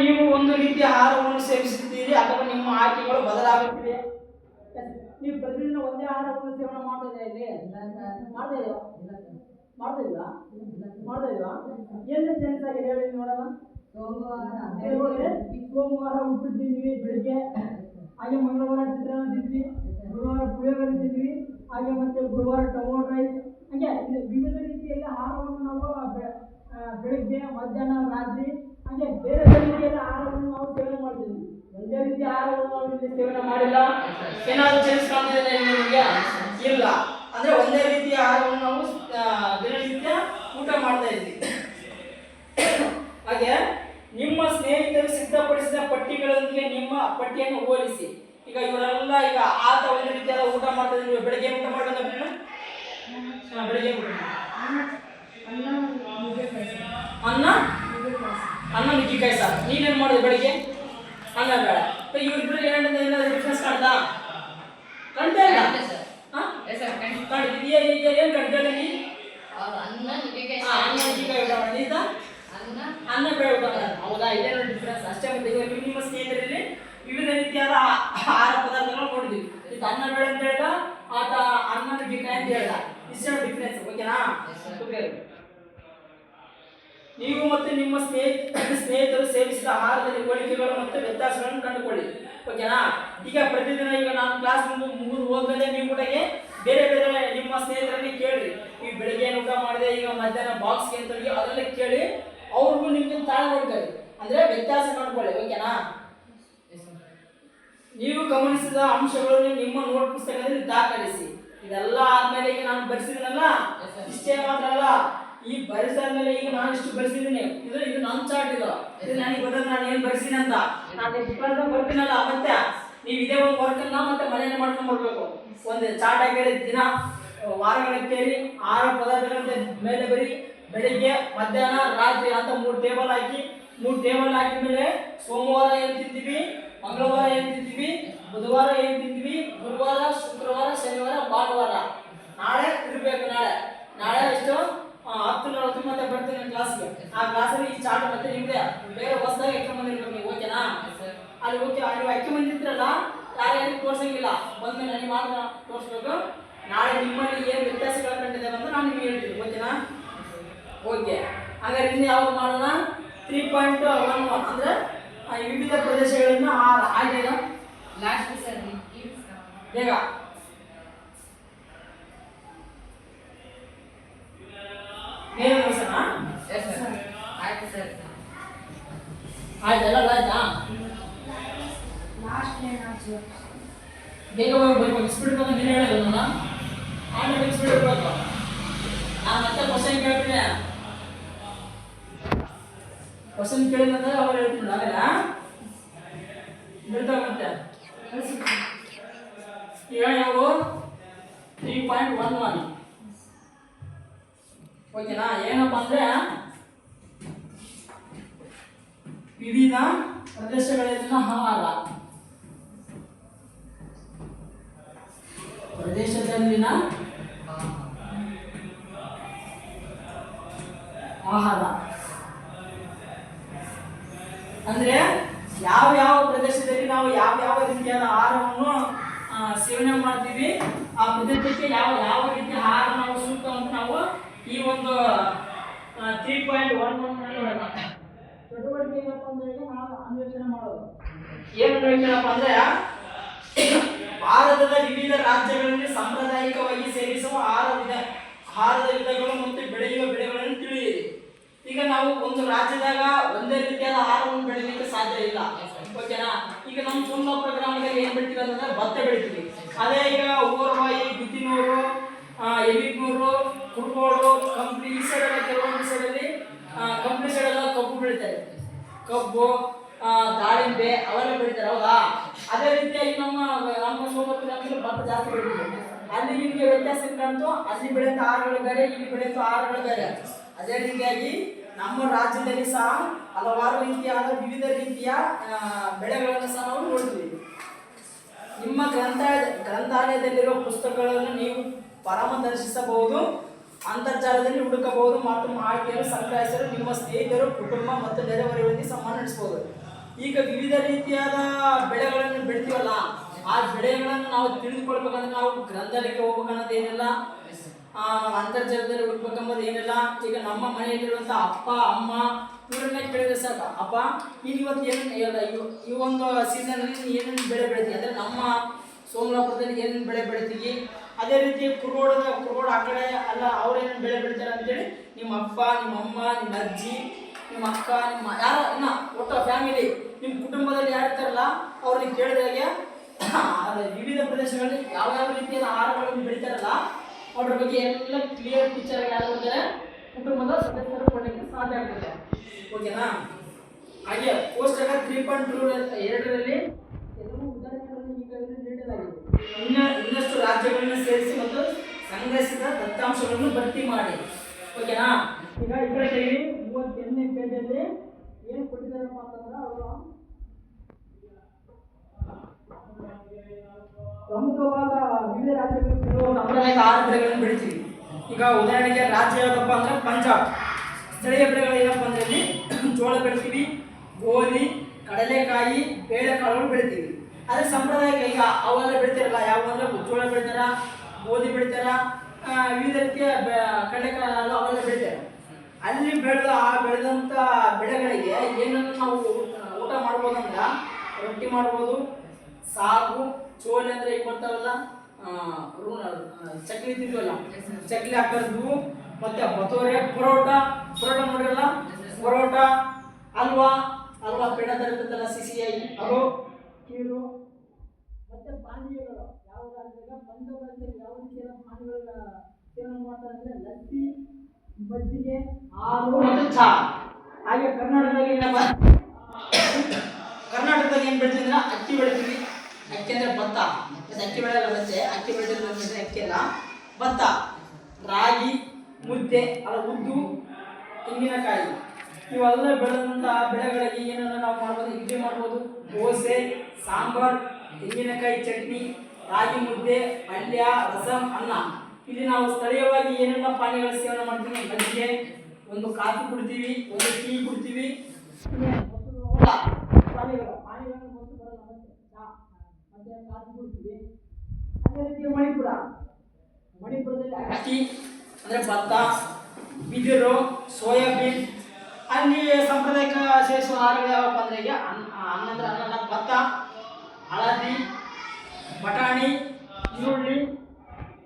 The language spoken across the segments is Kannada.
ನೀವು ಒಂದು ರೀತಿಯ ಆಹಾರವನ್ನು ಸೇವಿಸುತ್ತೀರಿ ಅಥವಾ ನಿಮ್ಮ ಆಯ್ಕೆಗಳು ಬದಲಾಗುತ್ತಿವೆ? ನೀವು ಪ್ರತಿದಿನ ಒಂದೇ ಆಹಾರವನ್ನು ಸೇವನೆ ಮಾಡ್ತಾ ಇಲ್ಲಿ ಮಾಡ್ತಾ ಇಲ್ವಾ? ಮಾಡ್ತಾ ಇಲ್ವಾ? ಮಾಡ್ತಾ ಹೇಳಿ ನೋಡೋಣ. ಸೋಮವಾರ ಉಪ್ಪಿಟ್ಟು ತಿಂದ್ವಿ ಬೆಳಿಗ್ಗೆ. ಹಾಗೆ ಮಂಗಳವಾರ ಚಿತ್ರಾನ್ನ ತಿಂದ್ವಿ. ಗುರುವಾರ ಪುಳಿಯೋಗರೆ ತಿಂದ್ವಿ. ಹಾಗೆ ಮತ್ತೆ ಗುರುವಾರ ಟೊಮೊಟೊ ರೈಸ್. ಹಾಗೆ ವಿವಿಧ ರೀತಿಯಲ್ಲಿ ಆಹಾರವನ್ನು ನಾವು ಬೆಳಿಗ್ಗೆ, ಮಧ್ಯಾಹ್ನ, ರಾತ್ರಿ ಹಾಗೆ ಬೇರೆ ರೀತಿಯಲ್ಲಿ ಆಹಾರವನ್ನು ನಾವು ಸೇವನೆ ಮಾಡ್ತೀವಿ. ಒಂದೇ ರೀತಿ ಆಹಾರವನ್ನು ನಾವು ಇಲ್ಲಿ ಸೇವನೆ ಮಾಡಿಲ್ಲ. ಏನಾದರೂ ಚೇಂಜ್ ಕಾಣ್ತಿದೆ ನಿಮಗೆ ಇಲ್ಲ. ಅಂದ್ರೆ ಒಂದೇ ರೀತಿಯ ಆಹಾರವನ್ನು ನಾವು ದಿನನಿತ್ಯ ಊಟ ಮಾಡ್ತಾ ಇದ್ವಿ. ಹಾಗೆ ನಿಮ್ಮ ಸ್ನೇಹಿತರು ಸಿದ್ಧಪಡಿಸಿದ ಪಟ್ಟಿಗಳೊಂದಿಗೆ ನಿಮ್ಮ ಪಟ್ಟಿಯನ್ನು ಹೋಲಿಸಿ. ಈಗ ಇವರೆಲ್ಲ ಈಗ ಆತ ಒಂದು ರೀತಿಯಾದ ಊಟ ಮಾಡ್ತಾ ಇದ್ದೀವಿ ಬೆಳಗ್ಗೆ ಊಟ ಮಾಡೋದ ಬೆಳಗ್ಗೆ ಊಟ? ಅನ್ನ? ಅನ್ನ ನುಗ್ಗಿಕಾಯಿ ಸಾರು ನೀನೇನ್ ಮಾಡೋದು ಬೆಳಿಗ್ಗೆ? ಅನ್ನ ಬೇಡ. ಇವ್ರಿಬ್ರು ಏನಾದ್ರು ಏನಾದ್ರು ಡಿಫ್ರೆನ್ಸ್ ಕಾಣ್ತಾ ಕಾಣ್ತಾ ಇಲ್ಲ ಏನ್ ಕಾಣ್ತಾ ಇಲ್ಲ ನೀ ಅನ್ನ ನುಗ್ಗಿಕಾಯಿ ಅನ್ನ ಬೇಡ ಹೌದಾ? ಇದೇನೋ ಡಿಫ್ರೆನ್ಸ್ ಅಷ್ಟೇ ಮತ್ತೆ ಇವಾಗ ನಿಮ್ಮ ನಿಮ್ಮ ಸ್ನೇಹಿತರಲ್ಲಿ ವಿವಿಧ ರೀತಿಯಾದ ಆಹಾರ ಪದಾರ್ಥಗಳನ್ನ ನೋಡಿದ್ವಿ ಇದು ಅನ್ನ ಬೇಡ ಅಂತ ಹೇಳ್ದ ಆತ ಅನ್ನ ನುಗ್ಗಿಕಾಯಿ ಅಂತ ಹೇಳ್ದ. ಇಷ್ಟೇ ಡಿಫ್ರೆನ್ಸ್ ಓಕೆನಾ ಓಕೆ ನೀವು ಮತ್ತು ನಿಮ್ಮ ಸ್ನೇಹಿತ ಸ್ನೇಹಿತರು ಸೇವಿಸಿದ ಆಹಾರದಲ್ಲಿ ಹೋಲಿಕೆಗಳು ಮತ್ತು ವ್ಯತ್ಯಾಸಗಳನ್ನು ಕಂಡುಕೊಳ್ಳಿ. ಓಕೆನಾ ಈಗ ಪ್ರತಿದಿನ ಈಗ ನಾನು ಕ್ಲಾಸ್ ಮುಗಿದು ಹೋದ್ಮೇಲೆ ನೀವು ಕೂಡ ಬೇರೆ ಬೇರೆ ನಿಮ್ಮ ಸ್ನೇಹಿತರಲ್ಲಿ ಕೇಳ್ರಿ. ಈ ಬೆಳಿಗ್ಗೆ ಏನು ಊಟ ಮಾಡಿದೆ ಈಗ ಮಧ್ಯಾಹ್ನ ಬಾಕ್ಸ್ಗೆ ಅಂತ ಹೇಳಿ ಅದೆಲ್ಲ ಕೇಳಿ ಅವ್ರಿಗೂ ನಿಮ್ಗೆ ತಾಳ ನೋಡ್ಕೊಳ್ಳಿ ಅಂದ್ರೆ ವ್ಯತ್ಯಾಸ ಕಂಡುಕೊಳ್ಳಿ ಓಕೆನಾ ನೀವು ಗಮನಿಸಿದ ಅಂಶಗಳನ್ನು ನಿಮ್ಮ ನೋಟ್ ಪುಸ್ತಕದಲ್ಲಿ ದಾಖಲಿಸಿ. ಇದೆಲ್ಲ ಆದ್ಮೇಲೆ ಈಗ ನಾನು ಬರೆಸಿದ್ನಲ್ಲ? ಇಷ್ಟೇ ಮಾತ್ರ ಅಲ್ಲ? ಈ ಬರೆಸಾದ್ಮೇಲೆ ಈಗ ನಾನು ಇಷ್ಟು ಬರೆಸಿದ್ದೀನಿ. ಇದು ಇದು ನನ್ನ ಚಾರ್ಟ್ ಇದು. ಇದು ನನಗೆ ಗೊತ್ತದ ನಾನು ಏನು ಬರೆಸಿನಿ ಅಂತ. ನಾನು ಎಷ್ಟು ಬರ್ತೀನಲ್ಲ ಮತ್ತೆ? ನೀವು ಇದೇ ಒಂದು ವರ್ಕನ್ನ ಮತ್ತೆ ಮನೆಯಲ್ಲಿ ಮಾಡ್ಕೊಂಡು ಬರ್ಬೇಕು. ಒಂದು ಚಾರ್ಟ್ ಆಗಿ ದಿನ ವಾರಗಳ ಕೇಳಿ ಆರು ಪದಾರ್ಥಗಳ ಮೇಲೆ ಬರೀ, ಬೆಳಿಗ್ಗೆ, ಮಧ್ಯಾಹ್ನ, ರಾತ್ರಿ ಅಂತ ಮೂರು ಟೇಬಲ್ ಹಾಕಿ, ಮೂರು ಟೇಬಲ್ ಹಾಕಿದ್ಮೇಲೆ ಸೋಮವಾರ ಏನು ತಿಂತೀವಿ? ಮಂಗಳವಾರ ಏನು ತಿಂತೀವಿ? ಬುಧವಾರ ಏನು ತಿಂತೀವಿ? ಗುರುವಾರ, ಶುಕ್ರವಾರ, ಶನಿವಾರ, ಭಾನುವಾರ ನಾಳೆ ಇರಬೇಕು ನಾಳೆ ನಾಳೆ ಎಷ್ಟು ಆ, ಹತ್ತು ನಲವತ್ತು ಮತ್ತೆ ಬರ್ತೀನಿ ಕ್ಲಾಸ್ಗೆ ಆ ಕ್ಲಾಸಲ್ಲಿ ಈ ಚಾರ್ಟ್ ಮತ್ತೆ ನಿಮ್ದೆ ಬೇರೆ ಹೊಸದಾಗಿ ಎಕ್ಸ್ಟ್ರಾ ಬಂದಿರ್ಬೇಕು ನೀವು ಓಕೆನಾ ಅಲ್ಲಿ ಓಕೆ ನೀವು ಅಕ್ಕಿ ಬಂದಿರ್ತೀರಲ್ಲ ಯಾರ್ಯಾರಿಗೆ ತೋರ್ಸಂಗಿಲ್ಲ ಬಂದ್ಮೇಲೆ ನನಗೆ ಮಾತ್ರ ತೋರಿಸ್ಬೇಕು ನಾಳೆ ನಿಮ್ಮಲ್ಲಿ ಏನು ವ್ಯತ್ಯಾಸಗಳ ಕಂಡಿದೆ ಅಂತ ನಾನು ನಿಮಗೆ ಹೇಳ್ತೀನಿ ಓಕೆನಾ ಓಕೆ ಹಾಗಾದ್ರೆ ಇನ್ನು ಯಾವ್ದು ಮಾಡೋಣ ತ್ರೀ ಪಾಯಿಂಟ್ ಒನ್ ಒನ್ ಅಂದರೆ ವಿವಿಧ ಪ್ರದೇಶಗಳಿಂದ ಆರು ಆಗಿದೆ ಬೇಗ ಬೇಗ ಮುಗಿಸೋಣ ಆಯ್ತು ಎಲ್ಲ ಆಯ್ತಾ ಬೇಗ ಬರ್ಬೇಕು ಸ್ಪೀಡ್ ಬಂದು ನೀನು ಹೇಳೋದು ನನ್ನ ಆಮೇಲೆ ಸ್ಪೀಡ್ ಇರ್ಬೇಕು ನಾನು ಮತ್ತೆ ಕ್ವಶನ್ ಕೇಳ್ತೀನಿ ಕ್ವಶನ್ ಕೇಳಿದ್ರೆ ಅವ್ರು ಹೇಳ್ತೀನಿ ಆಮೇಲೆ ಹೇಳ್ತಾ ಮತ್ತೆ ಈಗ ಯಾವ ತ್ರೀ ಪಾಯಿಂಟ್ ಒನ್ ಒನ್ ಓಕೆನಾ ಏನಪ್ಪ ಅಂದ್ರೆ, ವಿವಿಧ ಪ್ರದೇಶಗಳಲ್ಲಿನ ಆಹಾರ. ಪ್ರದೇಶದಲ್ಲಿನ ಆಹಾರ. ಅಂದ್ರೆ ಯಾವ ಯಾವ ಪ್ರದೇಶದಲ್ಲಿ ನಾವು ಯಾವ ಯಾವ ರೀತಿಯಾದ ಆಹಾರವನ್ನು ಸೇವನೆ ಮಾಡ್ತೀವಿ, ಆ ಪ್ರದೇಶಕ್ಕೆ ಯಾವ ಯಾವ ರೀತಿಯ ಆಹಾರ ನಾವು ಸೂಕ್ತ ಅಂತ ನಾವು ಈ ಒಂದು ತ್ರೀ ಪಾಯಿಂಟ್ ಒನ್ ಒನ್ ಚಟುವಟಿಕೆ ಅಂದ್ರೆ ನಾವು ಅನ್ವೇಷಣೆ ಮಾಡೋದು. ಏನು ಅಂದ್ರೆ ಭಾರತದ ವಿವಿಧ ರಾಜ್ಯಗಳಲ್ಲಿ ಸಾಂಪ್ರದಾಯಿಕವಾಗಿ ಸೇವಿಸುವ ಆಹಾರ ಆಹಾರದ ವಿಧಗಳು ಮತ್ತು ಬೆಳೆಯುವ ಬೆಳೆಗಳನ್ನು ಈಗ ನಾವು ಒಂದು ರಾಜ್ಯದಾಗ ಒಂದೇ ರೀತಿಯಾದ ಆಹಾರವನ್ನು ಬೆಳಿಲಿಕ್ಕೆ ಸಾಧ್ಯ ಇಲ್ಲ. ಓಕೆನಾ ಈಗ ನಮ್ಮ ಶಿವಮೊಗ್ಗ ಗ್ರಾಮದಲ್ಲಿ ಏನ್ ಬೆಳಿತೀವಿ ಅಂತಂದ್ರೆ ಭತ್ತ ಬೆಳಿತೀವಿ. ಅದೇ ಈಗ ಊರ್ವಾಯಿ ಬಿದ್ದಿನೂರು ಎಲಿಗ್ನೂರು ಕುರುಗೋಡು ಕಂಪ್ನಿ ಈ ಸೈಡೆಲ್ಲ ಕೆಲವೊಂದು ಸೈಡಲ್ಲಿ ಕಂಪ್ನಿ ಸೈಡೆಲ್ಲ ಕಬ್ಬು ಬೆಳಿತಾರೆ. ಕಬ್ಬು ದಾಳಿಂಬೆ ಅವೆಲ್ಲ ಬೆಳಿತಾರೆ, ಹೌದಾ? ಅದೇ ರೀತಿಯಾಗಿ ನಮ್ಮ ನಮ್ಮ ಶಿವಮೊಗ್ಗ ಗ್ರಾಮದಲ್ಲಿ ಭತ್ತ ಜಾಸ್ತಿ ಬೆಳಿತೀವಿ. ಅಲ್ಲಿ ನಿಮಗೆ ವ್ಯತ್ಯಾಸ ಕಾಣ್ತು? ಅಲ್ಲಿ ಬೆಳೆಯುವಂಥ ಆಹಾರಗಳು ಬೇರೆ, ಇಲ್ಲಿ ಬೆಳೆಯುವಂಥ ಆಹಾರಗಳು ಬೇರೆ. ಅದೇ ರೀತಿಯಾಗಿ ನಮ್ಮ ರಾಜ್ಯದಲ್ಲಿ ಸಹ ಹಲವಾರು ರೀತಿಯಾದ ವಿವಿಧ ರೀತಿಯ ಬೆಳೆಗಳನ್ನು ಸಹ ನಾವು ನೋಡ್ತೀವಿ ನಿಮ್ಮ ಗ್ರಂಥ ಗ್ರಂಥಾಲಯದಲ್ಲಿರುವ ಪುಸ್ತಕಗಳನ್ನು ನೀವು ಪರಾಮರ್ಶಿಸಬಹುದು ಅಂತರ್ಜಾಲದಲ್ಲಿ ಹುಡುಕಬಹುದು ಮತ್ತು ಮಾಹಿತಿಯನ್ನು ಸಂಗ್ರಹಿಸಲು ನಿಮ್ಮ ಸ್ನೇಹಿತರು ಕುಟುಂಬ ಮತ್ತು ನೆರೆಹೊರೆಯೊಂದಿಗೆ ಸಂವಹನ ನಡೆಸಬಹುದು ಈಗ ವಿವಿಧ ರೀತಿಯಾದ ಬೆಳೆಗಳನ್ನು ಬೆಳಿತೀವಲ್ಲ ಆ ಬೆಳೆಗಳನ್ನು ನಾವು ತಿಳಿದುಕೊಳ್ಬೇಕಂದ್ರೆ ನಾವು ಗ್ರಂಥಾಲಯಕ್ಕೆ ಹೋಗ್ಬೇಕನ್ನೋದು ಏನಿಲ್ಲ ಆ, ನಾವು ಅಂತರ್ಜಾಲದಲ್ಲಿ ಹುಡುಕ್ಬೇಕಂಬುದು ಏನಿಲ್ಲ. ಈಗ ನಮ್ಮ ಮನೆಯಲ್ಲಿರುವಂಥ ಅಪ್ಪ, ಅಮ್ಮ, ಇವರನ್ನೇ ಕೇಳಿದ್ರೆ ಸಾಕು. ಅಪ್ಪ, ನೀನು ಇವತ್ತು ಏನು ಈ ಒಂದು ಸೀಸನಲ್ಲಿ ನೀನು ಏನೇನು ಬೆಳೆ ಬೆಳಿತೀವಿ ಅಂದರೆ ನಮ್ಮ ಸೋಮಲಾಪುರದಲ್ಲಿ ಏನೇನು ಬೆಳೆ ಬೆಳಿತೀವಿ? ಅದೇ ರೀತಿ ಕುರುಗೋಡದ, ಕುರುಗೋಡ ಆ ಕಡೆ ಅಲ್ಲ ಅವ್ರೇನೇನು ಬೆಳೆ ಬೆಳಿತಾರೆ ಅಂತೇಳಿ ನಿಮ್ಮ ಅಪ್ಪ, ನಿಮ್ಮ ಅಮ್ಮ, ನಿಮ್ಮ ಅಜ್ಜಿ, ನಿಮ್ಮ ಅಕ್ಕ, ನಿಮ್ಮ ಯಾರ, ಇನ್ನ ಒಟ್ಟು ಫ್ಯಾಮಿಲಿ ನಿಮ್ಮ ಕುಟುಂಬದಲ್ಲಿ ಯಾರು ಇರ್ತಾರಲ್ಲ, ಅವ್ರನ್ನ ಕೇಳಿದಾಗೆ ವಿವಿಧ ಪ್ರದೇಶಗಳಲ್ಲಿ ಯಾವ ಯಾವ ರೀತಿಯ ಆಹಾರಗಳನ್ನು ಬೆಳಿತಾರಲ್ಲ ಅವ್ರ ಬಗ್ಗೆ ಎಲ್ಲ ಕ್ಲಿಯರ್ ಪಿಕ್ಚರ್ ಯಾರು ಕುಟುಂಬದ ಸದಸ್ಯರು ಕೊಡಲಿಕ್ಕೆ ಸಾಧ್ಯ ಆಗ್ತದೆ. ಓಕೆನಾ ಹಾಗೆ ಕೋಷ್ಟಕ ತ್ರೀ ಪಾಯಿಂಟ್ ಟೂ ಎರಡರಲ್ಲಿ ಕೆಲವು ಉದಾಹರಣೆಗಳನ್ನು ಈಗಾಗಲೇ ನೀಡಲಾಗಿದೆ. ಇನ್ನ ಇನ್ನಷ್ಟು ರಾಜ್ಯಗಳನ್ನು ಸೇರಿಸಿ ಮತ್ತು ಸಂಗ್ರಹಿಸಿದ ದತ್ತಾಂಶಗಳನ್ನು ಭರ್ತಿ ಮಾಡಿ. ಓಕೆನಾ ಈಗ ಇದರಲ್ಲಿ ಮೂವತ್ತೆಂಟನೇ ಪೇಜಲ್ಲಿ ಏನು ಕೊಟ್ಟಿದ್ದಾರಪ್ಪ ಅಂತಂದ್ರೆ ಅವರು ಪ್ರಮುಖವಾದ ವಿವಿಧ ರಾಜ್ಯಗಳು ಕೆಲವು ಸಾಂಪ್ರದಾಯಿಕ ಆಹಾರ ಬೆಳೆಗಳನ್ನು ಬೆಳಿತೀವಿ ಈಗ ಉದಾಹರಣೆಗೆ ರಾಜ್ಯ ಯಾವುದಪ್ಪ ಅಂದ್ರೆ ಪಂಜಾಬ್. ಸ್ಥಳೀಯ ಬೆಳೆಗಳು ಏನಪ್ಪ ಅಂದ್ರೆ ಇಲ್ಲಿ ಜೋಳ ಬೆಳಿತೀವಿ ಗೋಧಿ, ಕಡಲೆಕಾಯಿ, ಬೇಳೆಕಾಳುಗಳು ಬೆಳಿತೀವಿ ಆದರೆ ಸಂಪ್ರದಾಯಕ್ಕೆ ಈಗ ಅವೆಲ್ಲ ಬೆಳಿತಾರಲ್ಲ ಯಾವ ಅಂದರೆ ಜೋಳ ಬೆಳಿತಾರ, ಗೋಧಿ ಬೆಳಿತಾರ ವಿವಿಧ ರೀತಿಯ ಕಡಲೆಕಾಳು ಅವೆಲ್ಲ ಬೆಳಿತಾರೆ. ಅಲ್ಲಿ ಬೆಳೆದ, ಆ ಬೆಳೆದಂಥ ಬೆಳೆಗಳಿಗೆ ಏನನ್ನು ನಾವು ಊಟ ಮಾಡ್ಬೋದಂದ್ರ, ರೊಟ್ಟಿ ಮಾಡ್ಬೋದು ಸಾಗು ಚೋಲೆ ಅಂದ್ರೆ ಈಗ ಬರ್ತಾವಲ್ಲ ಚಕ್ಲಿ ತಿಂತೀವಲ್ಲ? ಚಕ್ಲಿ ಹಾಕೋದು ಮತ್ತೆ ಬತೋರೆ ಪರೋಟ ಪರೋಟ ನೋಡಿರಲ್ಲ? ಪರೋಟ ಅಲ್ವಾ? ಅಲ್ವಾ? ಪೇಡ ತರಬೇಕಲ್ಲ ಸಿಹಿಯಾಗಿ ಅದು ಕೀರು. ಮತ್ತೆ ಪಾನೀಯಗಳು ಯಾವ ಬಂದ ಯಾವ ರೀತಿಯ ಪಾನೀಯಗಳ ಸೇವನೆ ಮಾಡ್ತಾರೆ ಅಂದರೆ ಲಸ್ಸಿ ಮಜ್ಜಿಗೆ ಹಾಲು ಮತ್ತು ಚಹಾ ಹಾಗೆ ಕರ್ನಾಟಕದಲ್ಲಿ ಏನಪ್ಪ? ಕರ್ನಾಟಕದಲ್ಲಿ ಏನು ಬೆಳಿತೀವಿ ಅಂದ್ರೆ ಅಕ್ಕಿ ಬೆಳಿತೀವಿ ಅಕ್ಕಿ ಅಂದ್ರೆ ಭತ್ತ. ಅಕ್ಕಿ ಬೆಳೆಯಲ್ಲ ಮತ್ತೆ ಅಕ್ಕಿ ಬೆಳೆಯಲ್ಲ ಅಂದ್ರೆ ಅಕ್ಕಿ ಅಲ್ಲ. ಭತ್ತ. ರಾಗಿ ಮುದ್ದೆ ಅಲ್ಲ ಉದ್ದು ತೆಂಗಿನಕಾಯಿ. ಇವೆಲ್ಲ ಬೆಳೆದಂಥ ಬೆಳೆಗಳಿಗೆ ಏನನ್ನ ನಾವು ಮಾಡ್ಬೋದು? ಇಡ್ಲಿ ಮಾಡ್ಬೋದು ದೋಸೆ ಸಾಂಬಾರ್ ತೆಂಗಿನಕಾಯಿ ಚಟ್ನಿ ರಾಗಿ ಮುದ್ದೆ ಪಲ್ಯ ರಸಂ ಅನ್ನ. ಇಲ್ಲಿ ನಾವು ಸ್ಥಳೀಯವಾಗಿ ಏನೆಲ್ಲ ಪಾನೀಯಗಳ ಸೇವನೆ ಮಾಡ್ತೀವಿ? ಮಜ್ಜಿಗೆ ಒಂದು ಕಾಫಿ ಕುಡ್ತೀವಿ ಒಂದು ಟೀ ಕುಡ್ತೀವಿ. ಪಾನೀಯಗಳು ಪಾನೀಯಗಳನ್ನು ಮೊಸರು ಬರಲ್ಲ ಮತ್ತೆ ಚಾ ಕುಡ್ತೀವಿ ಅದೇ ರೀತಿಯ ಮಣಿಪುರ. ಮಣಿಪುರದಲ್ಲಿ ಅಕ್ಕಿ ಅಂದರೆ ಭತ್ತ, ಬಿದಿರು, ಸೋಯಾಬೀನ್, ಅಲ್ಲಿ ಸಾಂಪ್ರದಾಯಿಕ ಸೇರಿಸುವ ಆಹಾರಗಳು ಯಾವಪ್ಪ ಅಂದರೆ ಈಗ ಅನ್ನ ಅನ್ನ ಅಂದ್ರೆ ಅನ್ನ ಭತ್ತ, ಹಳದಿ, ಬಟಾಣಿ, ಈರುಳ್ಳಿ,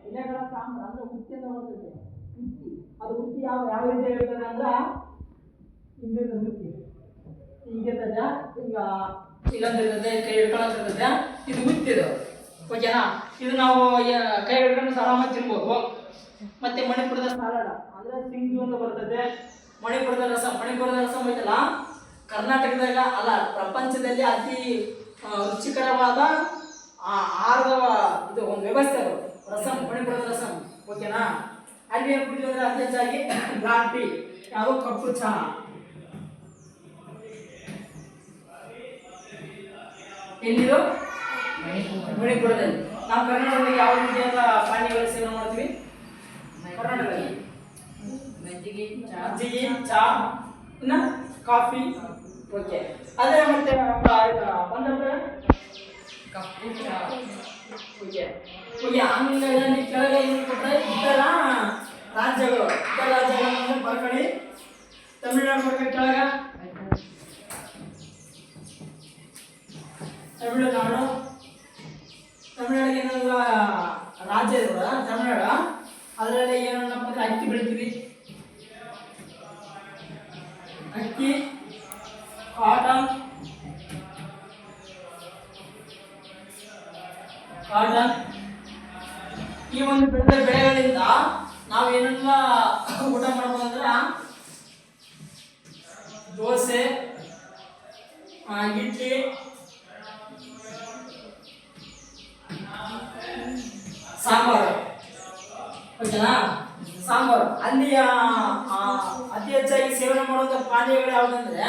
ಎಲೆಗಳ ಸಾಂಬಾರು ಅಂದರೆ ಅಂತ ಬರ್ತದೆ. ಉತ್ತಿ. ಅದು ಹುಟ್ಟಿ ಯಾವ ಯಾವ ರೀತಿ ಇರ್ತದೆ ಅಂದ್ರೆ ಉತ್ತಿ. ಹಿಂಗಿರ್ತದೆ ಈಗ ಇಲ್ಲಂದಿರ್ತದೆ ಕೈ ಹಿಡ್ಕೊಳ್ಳೋದಿರ್ತದೆ ಇದು ಉತ್ತಿದು ಓಕೆನಾ ಇದು ನಾವು ಕೈ ಹಿಡ್ಕೊಂಡು ಆರಾಮಾಗಿ ತಿನ್ಬೋದು. ಮತ್ತೆ ಮಣಿಪುರದ ಸಲಾಡ ಅಂದ್ರೆ ಸಿಂಜು ಅಂತ ಬರ್ತದೆ. ಮಣಿಪುರದ ರಸ. ಮಣಿಪುರದ ರಸಂ ಐತಲ್ಲ? ಕರ್ನಾಟಕದಾಗ ಅಲ್ಲ, ಪ್ರಪಂಚದಲ್ಲಿ ಅತಿ ರುಚಿಕರವಾದ ಆಹಾರದ ಇದು ಒಂದು ವ್ಯವಸ್ಥೆ ಅದು. ರಸಂ, ಮಣಿಪುರದ ರಸಂ. ಓಕೆನಾ ಅಲ್ಲಿ ಏನು ಕುಡಿತೀವಿ ಅತಿ ಹೆಚ್ಚಾಗಿ ಬ್ಲಾಕ್ ಟೀ ಯಾವುದು ಕಪ್ಪು ಚಹಾ. ಎಲ್ಲಿದು? ಮಣಿಪುರದಲ್ಲಿ ನಾವು ಕರ್ನಾಟಕದಲ್ಲಿ ಯಾವ ರೀತಿಯಾದ ಪಾನೀಯಗಳ ಸೇವನೆ ಮಾಡ್ತೀವಿ ಕರ್ನಾಟಕದಲ್ಲಿ. ಮಜ್ಜಿಗೆ ಚಾ. ಮಜ್ಜಿಗೆ ಚಹಾ ಇನ್ನ ಕಾಫಿ. ಓಕೆ. ಅದೇ ಮತ್ತೆ ಪಂಜಾಬ್ದಾಗ ಕಪ್ಪು ಚಾ. ಓಕೆ. ಓಕೆ ಆಮೇಲೆ ನೀವು ಕೆಳಗೆ ಏನು ಕೊಟ್ಟರೆ ಇತರ ರಾಜ್ಯಗಳು. ಇತರ ರಾಜ್ಯಗಳನ್ನ ಬರ್ಕೊಳ್ಳಿ ತಮಿಳ್ನಾಡು ಬರ್ಕೊಳ್ಳಿ ಕೆಳಗೆ. ತಮಿಳುನಾಡು. ತಮಿಳ್ನಾಡಿಗೆ ಏನೆಲ್ಲ ರಾಜ್ಯ ಇದೆ ನೋಡ ತಮಿಳ್ನಾಡು ಅದರಲ್ಲಿ ಏನಪ್ಪ ಅಂದ್ರೆ ಅಕ್ಕಿ ಬೆಳಿತೀವಿ. ಅಕ್ಕಿ ಕಾಟನ್ ಕಾಟನ್ ಈ ಒಂದು ಬೆಳೆದ ಬೆಳೆಗಳಿಂದ ನಾವು ಏನೆಲ್ಲ ಊಟ ಮಾಡ್ಬೋದು ಅಂದ್ರೆ ದೋಸೆ ಇಡ್ಲಿ ಸಾಂಬಾರು ಓಕೆನಾ ಸಾಂಬಾರು ಅಲ್ಲಿ ಆ, ಆ, ಅತಿ ಹೆಚ್ಚಾಗಿ ಸೇವನೆ ಮಾಡುವಂಥ ಪಾನೀಯಗಳು ಯಾವುದಂದ್ರೆ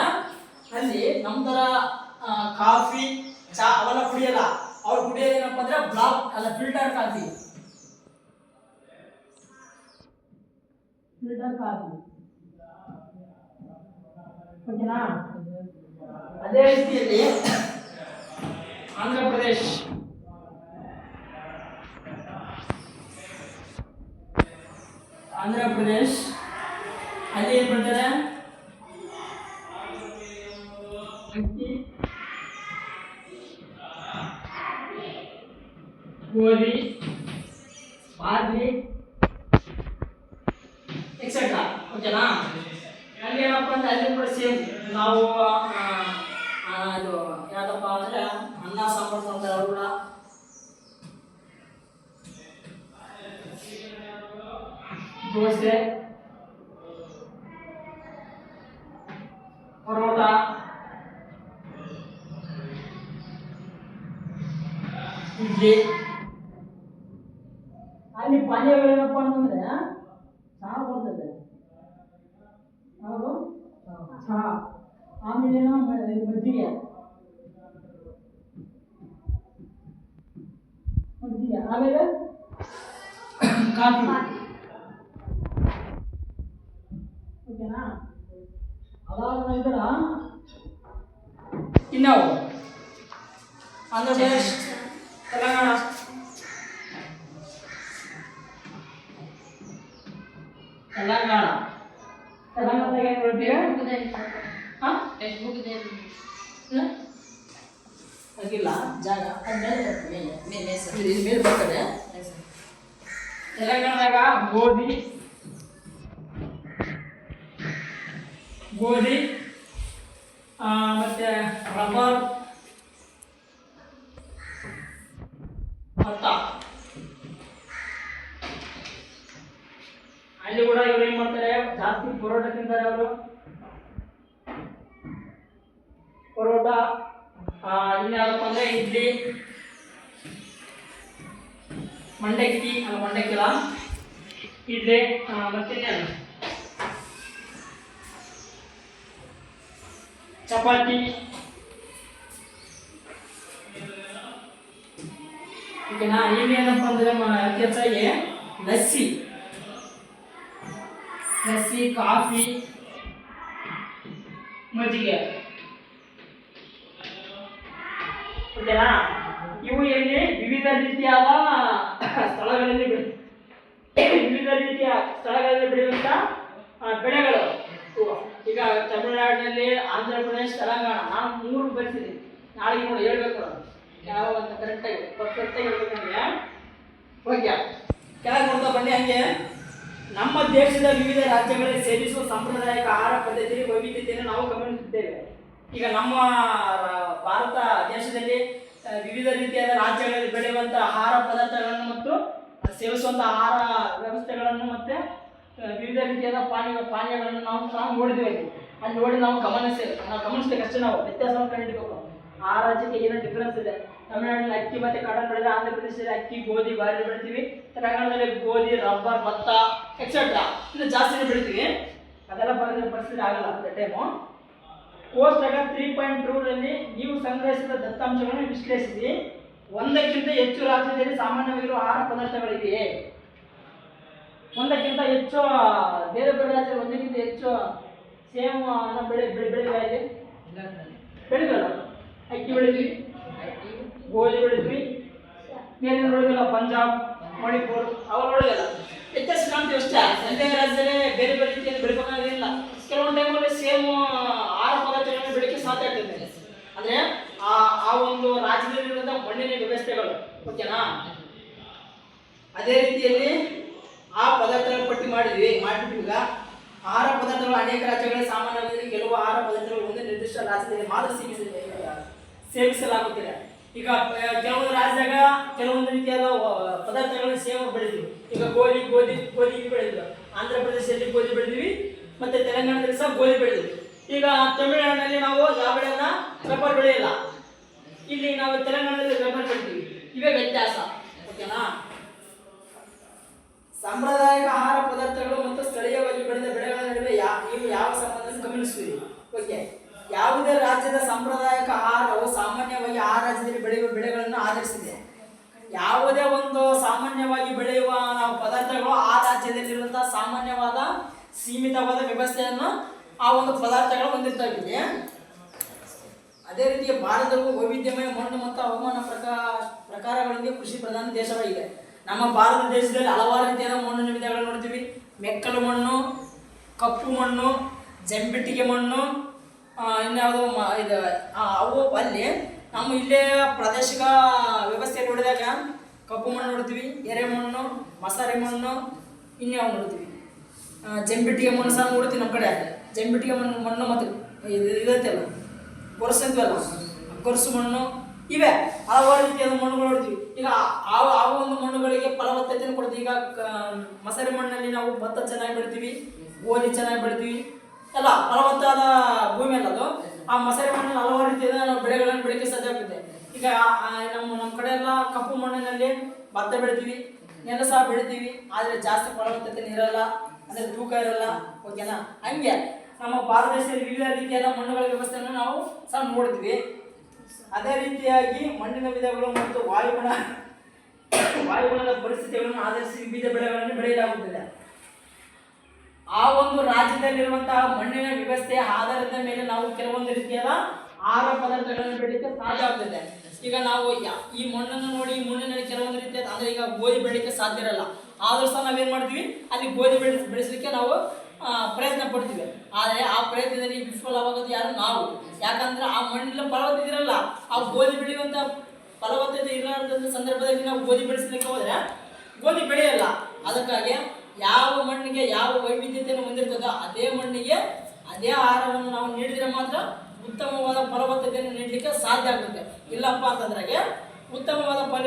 ಅಲ್ಲಿ ನಮ್ಮ ಥರ ಕಾಫಿ ಚಾ ಅವೆಲ್ಲ ಕುಡಿಯಲ್ಲ. ಅವ್ರು ಕುಡಿಯೋದು ಏನಪ್ಪ ಅಂದ್ರೆ ಬ್ಲಾಕ್ ಅಲ್ಲ ಫಿಲ್ಟರ್ ಕಾಫಿ. Filter coffee. ಓಕೆನಾ ಅದೇ ರೀತಿಯಲ್ಲಿ ಆಂಧ್ರ ಪ್ರದೇಶ್. ಆಂಧ್ರ ಪ್ರದೇಶ್ ಅಲ್ಲಿ ಏನು ಮಾಡ್ತಾರೆ ಅಕ್ಕಿ ಗೋಧಿ ಬಾರ್ಲಿ ಎಕ್ಸೆಟ್ರಾ ಓಕೆನಾ ಅಲ್ಲಿ ಏನಪ್ಪ ಅಂದ್ರೆ ಅಲ್ಲಿ ಕೂಡ ಸೇಮ್ ನಾವು ಆ, ಆ, ಅದು ಯಾವ್ದಪ್ಪ ಅಂದ್ರೆ ಅನ್ನ ಸಾಂಬಾರು ಮಾಡ್ತಾರೆ ಅವರು ಕೂಡ ದೋಸೆ ಪರೋಟ ಇಡ್ಲಿ ಅಲ್ಲಿ ಪಾನೀಯಗಳೇನಪ್ಪ ಅಂತಂದ್ರೆ ಚಹಾ ಬರ್ತದೆ ಹೌದು ಚಹಾ ಆಮೇಲೆ ಏನೋ ಮ- ಇದು ಮಜ್ಜಿಗೆ ಮಜ್ಜಿಗೆ ಆಮೇಲೆ ಕಾಫಿ ಓಕೆನಾ ನಂತರ ಇನ್ನಾವು ಆಂಧ್ರ ಪ್ರದೇಶ್ ತೆಲಂಗಾಣ. ತೆಲಂಗಾಣ. ತೆಲಂಗಾಣದಾಗ ಏನು ಹೇಳ್ತೀವಿ ಹಾಂ? ಟೆಕ್ಸ್ಟ್ ಇದೆ ಆಗಿಲ್ಲ ಜಾಗ. ಮೇಲೆ ಮೇಲೆ. ಮೇಲೆ ಬರ್ತದೆ ತೆಲಂಗಾಣದಾಗ ಗೋಧಿ ಗೋಧಿ ಆ, ಮತ್ತೆ ರಬ್ಬರ್ ಭತ್ತ ಅಲ್ಲಿ ಕೂಡ ಇವ್ರು ಏನ್ ಮಾಡ್ತಾರೆ? ಜಾಸ್ತಿ ಪರೋಟ ತಿಂತಾರೆ ಅವರು. ಪರೋಟ ಇನ್ಯಾವುದಪ್ಪ ಅಂದ್ರೆ ಇಡ್ಲಿ. ಮಂಡಕ್ಕಿ ಅಲ್ಲ ಮಂಡಕ್ಕಿ ಅಲ್ಲ ಇಡ್ಲಿ ಮತ್ತೆ ಚಪಾತಿ. ಓಕೆನಾ? ಇಲ್ಲಿ ಏನಪ್ಪ ಅಂದ್ರೆ ಹೆಚ್ಚಾಗಿ ಲಸ್ಸಿ. ಲಸ್ಸಿ ಕಾಫಿ, ಮಜ್ಜಿಗೆ. ಇವು ಎಲ್ಲಿ ವಿವಿಧ ರೀತಿಯಾದ ಸ್ಥಳಗಳಲ್ಲಿ ವಿವಿಧ ರೀತಿಯ ಸ್ಥಳಗಳಲ್ಲಿ ಬೆಳೆಯುವಂತ ಬೆಳೆಗಳು. ಈಗ ತಮಿಳುನಾಡಿನಲ್ಲಿ ಆಂಧ್ರ ಪ್ರದೇಶ, ತೆಲಂಗಾಣ. ನಾನು ಮೂರು ಬರ್ತೀನಿ ನಾಳೆ ನೋಡಿ ಹೇಳ್ಬೇಕು. ಯಾವ ಅಂತ ಕರೆಕ್ಟಾಗಿ ಪರ್ಫೆಕ್ಟಾಗಿ ಹೇಳ್ಬೇಕು ಹೋಗ್ಯ. ಕೆಳಗೆ ನೋಡ್ತಾ ಬನ್ನಿ ಹಂಗೆ. ನಮ್ಮ ದೇಶದ ವಿವಿಧ ರಾಜ್ಯಗಳಲ್ಲಿ ಸೇವಿಸುವ ಸಾಂಪ್ರದಾಯಿಕ ಆಹಾರ ಪದ್ಧತಿ ವೈವಿಧ್ಯತೆಯನ್ನು ನಾವು ಗಮನಿಸುತ್ತೇವೆ ಈಗ ನಮ್ಮ ಭಾರತ ದೇಶದಲ್ಲಿ ವಿವಿಧ ರೀತಿಯಾದ ರಾಜ್ಯಗಳಲ್ಲಿ ಬೆಳೆಯುವಂತಹ ಆಹಾರ ಪದಾರ್ಥಗಳನ್ನು ಮತ್ತು ಸೇವಿಸುವಂತಹ ಆಹಾರ ವ್ಯವಸ್ಥೆಗಳನ್ನು ಮತ್ತೆ ವಿವಿಧ ರೀತಿಯಾದ ಪಾನೀಯ, ಪಾನೀಯಗಳನ್ನು ನಾವು ಸಹ ನೋಡಿದ್ವಿ ಅಲ್ಲಿ ನೋಡಿ ನಾವು ಗಮನಿಸಿ, ನಾವು ಗಮನಿಸ್ಬೇಕಷ್ಟೇ ನಾವು ವ್ಯತ್ಯಾಸವನ್ನು ಕಂಡುಹಿಡಿಬೇಕು ಆ ರಾಜ್ಯಕ್ಕೆ ಏನೋ ಡಿಫ್ರೆನ್ಸ್ ಇದೆ. ತಮಿಳುನಾಡಿನಲ್ಲಿ ಅಕ್ಕಿ ಮತ್ತೆ ಕಾಟನ್ ಬೆಳೆದ್ರೆ ಆಂಧ್ರ ಪ್ರದೇಶದಲ್ಲಿ ಅಕ್ಕಿ, ಗೋಧಿ ಬಾರಿ ಬೆಳಿತೀವಿ. ತೆಲಂಗಾಣದಲ್ಲಿ ಗೋಧಿ, ರಬ್ಬರ್, ಭತ್ತ ಎಕ್ಸೆಟ್ರಾ ಇದು ಜಾಸ್ತಿನೇ ಬೆಳಿತೀವಿ. ಅದೆಲ್ಲ ಬರೋದ್ರ ಪರಿಸ್ಥಿತಿ ಆಗಲ್ಲ ಅಟ್ ಟೈಮು ಕೋಷ್ಟಕ ತ್ರೀ ಪಾಯಿಂಟ್ ಟೂರಲ್ಲಿ ನೀವು ಸಂಗ್ರಹಿಸಿದ ದತ್ತಾಂಶಗಳನ್ನು ವಿಶ್ಲೇಷಿಸಿ. ಒಂದಕ್ಕಿಂತ ಹೆಚ್ಚು ರಾಜ್ಯದಲ್ಲಿ ಸಾಮಾನ್ಯವಾಗಿರುವ ಆಹಾರ ಪದಾರ್ಥಗಳಿವೆಯೇ? ಒಂದಕ್ಕಿಂತ ಹೆಚ್ಚು ಬೇರೆ ಬೇರೆ ರಾಜ್ಯ ಒಂದಕ್ಕಿಂತ ಹೆಚ್ಚು ಸೇಮ್ ಬೆಳೆ ಬೆಳೆ ಸರ್ ಬೆಳೆದಲ್ಲ ಅಕ್ಕಿ ಬೆಳೆದ್ವಿ ಐಟಿ ಗೋಧಿ ಬೆಳೆದ್ವಿ ಬೇರೆ ನೋಡಿದಲ್ಲ ಪಂಜಾಬ್, ಮಣಿಪುರ್ ಅವ್ರು ನೋಡಿದಲ್ಲ ವ್ಯತ್ಯಾಸ ಕಾಣ್ತೀವಿ ಅಷ್ಟೇ. ಒಂದೇ ರಾಜ್ಯದಲ್ಲಿ ಬೇರೆ ಬೇರೆ ರೀತಿಯಲ್ಲಿ ಬೆಳಿಬೇಕಾಗಿಲ್ಲ ಕೆಲವೊಂದು ಟೈಮಲ್ಲಿ ಸೇಮ್ ಆಹಾರ ಪದಾರ್ಥಗಳನ್ನು ಬೆಳಿಗ್ಗೆ ಸಾಧ್ಯ ಆಗ್ತದೆ ಅಂದ್ರೆ ಆ ಆ ಒಂದು ರಾಜ್ಯದಲ್ಲಿರುವಂಥ ಮಣ್ಣಿನ ವ್ಯವಸ್ಥೆಗಳು, ಓಕೆನಾ? ಅದೇ ರೀತಿಯಲ್ಲಿ ಆ ಪದಾರ್ಥಗಳ ಪಟ್ಟಿ ಮಾಡಿದ್ವಿ. ಮಾಡಿಬಿಟ್ಟು ಆಹಾರ ಪದಾರ್ಥಗಳು ಅನೇಕ ರಾಜ್ಯಗಳಲ್ಲಿ ಸಾಮಾನ್ಯವಾಗಿ ಕೆಲವು ಆಹಾರ ಪದಾರ್ಥಗಳು ಒಂದು ನಿರ್ದಿಷ್ಟ ರಾಜ್ಯದಲ್ಲಿ ಮಾತ್ರ ಸೇವಿಸಲಾಗುತ್ತಿದೆ ಈಗ ಕೆಲವೊಂದು ರಾಜ್ಯದಾಗ ಕೆಲವೊಂದು ರೀತಿಯಾದ ಪದಾರ್ಥಗಳನ್ನ ಸೇವೆ ಬೆಳೆದ್ವಿ ಈಗ ಗೋಧಿ ಗೋಧಿ ಗೋಧಿ ಬೆಳೆದ್ವಿ ಆಂಧ್ರ ಪ್ರದೇಶದಲ್ಲಿ ಗೋಧಿ ಬೆಳೆದಿವಿ ಮತ್ತೆ ತೆಲಂಗಾಣದಲ್ಲಿ ಸಹ ಗೋಧಿ ಬೆಳೆದಿವಿ ಈಗ ತಮಿಳುನಾಡಿನಲ್ಲಿ ನಾವು ಯಾವ ಬೆಳೆಯನ್ನ ರಬ್ಬರ್ ಬೆಳೆಯಲ್ಲ. ಇಲ್ಲಿ ನಾವು ತೆಲಂಗಾಣದಲ್ಲಿ ರಬ್ಬರ್ ಬೆಳಿತೀವಿ ಇವೇ ವ್ಯತ್ಯಾಸ. ಓಕೆನಾ ಸಾಂಪ್ರದಾಯಿಕ ಆಹಾರ ಪದಾರ್ಥಗಳು ಮತ್ತು ಸ್ಥಳೀಯವಾಗಿ ಬೆಳೆದ ಬೆಳೆಗಳ ನಡುವೆ ಯಾ, ನೀವು ಯಾವ ಸಂಬಂಧ ಗಮನಿಸ್ತೀವಿ ಓಕೆ ಯಾವುದೇ ರಾಜ್ಯದ ಸಾಂಪ್ರದಾಯಿಕ ಆಹಾರವು ಸಾಮಾನ್ಯವಾಗಿ ಆ ರಾಜ್ಯದಲ್ಲಿ ಬೆಳೆಯುವ ಬೆಳೆಗಳನ್ನು ಆಧರಿಸಿದೆ. ಯಾವುದೇ ಒಂದು ಸಾಮಾನ್ಯವಾಗಿ ಬೆಳೆಯುವ ಪದಾರ್ಥಗಳು ಆ ರಾಜ್ಯದಲ್ಲಿರುವಂತಹ ಸಾಮಾನ್ಯವಾದ ಸೀಮಿತವಾದ ವ್ಯವಸ್ಥೆಯನ್ನು ಆ ಒಂದು ಪದಾರ್ಥಗಳು ಹೊಂದಿರ್ತಾಗಿದೆ ಅದೇ ರೀತಿಯ ಭಾರತವು ವೈವಿಧ್ಯಮಯ ಮಣ್ಣು ಮತ್ತು ಹವಾಮಾನ ಪ್ರಕಾ ಪ್ರಕಾರಗಳಿಗೆ ಕೃಷಿ ಪ್ರಧಾನ ದೇಶವಾಗಿದೆ. ನಮ್ಮ ಭಾರತ ದೇಶದಲ್ಲಿ ಹಲವಾರು ರೀತಿಯಾದ ಮಣ್ಣು ವಿಧಗಳನ್ನು ನೋಡ್ತೀವಿ. ಮೆಕ್ಕಲು ಮಣ್ಣು, ಕಪ್ಪು ಮಣ್ಣು, ಜಂಬಿಟ್ಟಿಗೆ ಮಣ್ಣು ಇನ್ಯಾವುದೋ ಮ, ಇದು ಅವು ಅಲ್ಲಿ. ನಮ್ಮ ಇಲ್ಲೇ ಪ್ರಾದೇಶಿಕ ವ್ಯವಸ್ಥೆ ನೋಡಿದಾಗ ಕಪ್ಪು ಮಣ್ಣು ನೋಡ್ತೀವಿ ಎರೆಮಣ್ಣು ಮಸಾರೆ ಮಣ್ಣು, ಇನ್ಯಾವ ನೋಡ್ತೀವಿ ಜಂಬಿಟ್ಟಿಗೆ ಮಣ್ಣು ಸಹ ನೋಡ್ತೀವಿ ನಮ್ಮ ಕಡೆ. ಜಂಬಿಟ್ಟಿಗೆ ಮಣ್ಣು ಮಣ್ಣು ಮತ್ತು ಇದು ಇದೈತಲ್ಲ ಕೊರಸಂತೀವಲ್ಲ ಕೊರಸು ಮಣ್ಣು, ಇವೆ. ಹಲವಾರು ರೀತಿಯಾದ ಮಣ್ಣುಗಳು ನೋಡ್ತೀವಿ ಈಗ ಆ ಆ ಒಂದು ಮಣ್ಣುಗಳಿಗೆ ಫಲವತ್ತತೆಯನ್ನು ಕೊಡ್ತೀವಿ. ಈಗ ಮಸಾರೆ ಮಣ್ಣಲ್ಲಿ ನಾವು ಭತ್ತ ಚೆನ್ನಾಗಿ ಬೆಳಿತೀವಿ, ಗೋಧಿ ಚೆನ್ನಾಗಿ ಬೆಳಿತೀವಿ ಎಲ್ಲ ಫಲವತ್ತಾದ ಭೂಮಿ ಅಲ್ಲ ಅದು. ಆ ಮಸಾರೆ ಮಣ್ಣಿನ ಹಲವಾರು ರೀತಿಯಾದ ನಾವು ಬೆಳೆಗಳನ್ನು ಬೆಳೆಯಕ್ಕೆ ಸಾಧ್ಯ ಆಗ್ತದೆ. ಈಗ ನಮ್ಮ ನಮ್ಮ ಕಡೆ ಎಲ್ಲ ಕಪ್ಪು ಮಣ್ಣಿನಲ್ಲಿ ಭತ್ತ ಬೆಳಿತೀವಿ. ನೆಲ ಸಹ ಬೆಳಿತೀವಿ. ಆದರೆ ಜಾಸ್ತಿ ಫಲವತ್ತತೆ ಇರಲ್ಲ. ಅಂದರೆ ತೂಕ ಇರಲ್ಲ. ಓಕೆನಾ ಹಂಗೆ. ನಮ್ಮ ಭಾರತ ದೇಶದಲ್ಲಿ ವಿವಿಧ ರೀತಿಯಾದ ಮಣ್ಣುಗಳ ವ್ಯವಸ್ಥೆಯನ್ನು ನಾವು ಸಹ ನೋಡ್ತೀವಿ ಅದೇ ರೀತಿಯಾಗಿ ಮಣ್ಣಿನ ವಿಧಗಳು ಮತ್ತು ವಾಯುಗುಣ, ವಾಯುಗುಣದ ಪರಿಸ್ಥಿತಿಗಳನ್ನು ಆಧರಿಸಿ ವಿವಿಧ ಬೆಳೆಗಳನ್ನು ಬೆಳೆಯಲಾಗುತ್ತದೆ. ಆ ಒಂದು ರಾಜ್ಯದಲ್ಲಿರುವಂತಹ ಮಣ್ಣಿನ ವ್ಯವಸ್ಥೆಯ ಆಧಾರದ ಮೇಲೆ ನಾವು ಕೆಲವೊಂದು ರೀತಿಯಾದ ಆಹಾರ ಪದಾರ್ಥಗಳನ್ನು ಬೆಳೀಲಿಕ್ಕೆ ಸಾಧ್ಯ ಆಗ್ತದೆ. ಈಗ ನಾವು ಈ ಮಣ್ಣನ್ನು ನೋಡಿ, ಈ ಮಣ್ಣಿನಲ್ಲಿ ಕೆಲವೊಂದು ರೀತಿಯ ಅಂದ್ರೆ ಈಗ ಗೋಧಿ ಬೆಳೀಲಿಕ್ಕೆ ಸಾಧ್ಯ ಇರಲ್ಲ. ಆದ್ರೂ ಸಹ ನಾವೇನು ಮಾಡ್ತೀವಿ? ಅಲ್ಲಿ ಗೋಧಿ ಬೆಳೆ ಬೆಳೆಸಲಿಕ್ಕೆ ನಾವು ಪ್ರಯತ್ನ ಪಡ್ತೀವಿ. ಆದರೆ ಆ ಪ್ರಯತ್ನದಲ್ಲಿ ವಿಫಲವಾಗೋದು ಯಾರು ನಾವು. ಯಾಕಂದ್ರೆ ಆ ಮಣ್ಣಿನ ಫಲವತ್ತತೆ ಇರಲ್ಲ. ಆ ಗೋಧಿ ಬೆಳೆಯುವಂತ ಫಲವತ್ತತೆ ಇರಲಾರ್ದಂಥ ಸಂದರ್ಭದಲ್ಲಿ ನಾವು ಗೋಧಿ ಬೆಳೆಸಲಿಕ್ಕೆ ಹೋದರೆ ಗೋಧಿ ಬೆಳೆಯಲ್ಲ. ಅದಕ್ಕಾಗಿ ಯಾವ ಮಣ್ಣಿಗೆ ಯಾವ ವೈವಿಧ್ಯತೆಯನ್ನು ಹೊಂದಿರ್ತದೋ ಅದೇ ಮಣ್ಣಿಗೆ ಅದೇ ಆಹಾರವನ್ನು ನಾವು ನೀಡಿದರೆ ಮಾತ್ರ ಉತ್ತಮವಾದ ಫಲವತ್ತತೆಯನ್ನು ನೀಡಲಿಕ್ಕೆ ಸಾಧ್ಯ ಆಗುತ್ತೆ. ಇಲ್ಲಪ್ಪ ಅಂತಂದ್ರಾಗೆ ಉತ್ತಮವಾದ ಫಲ,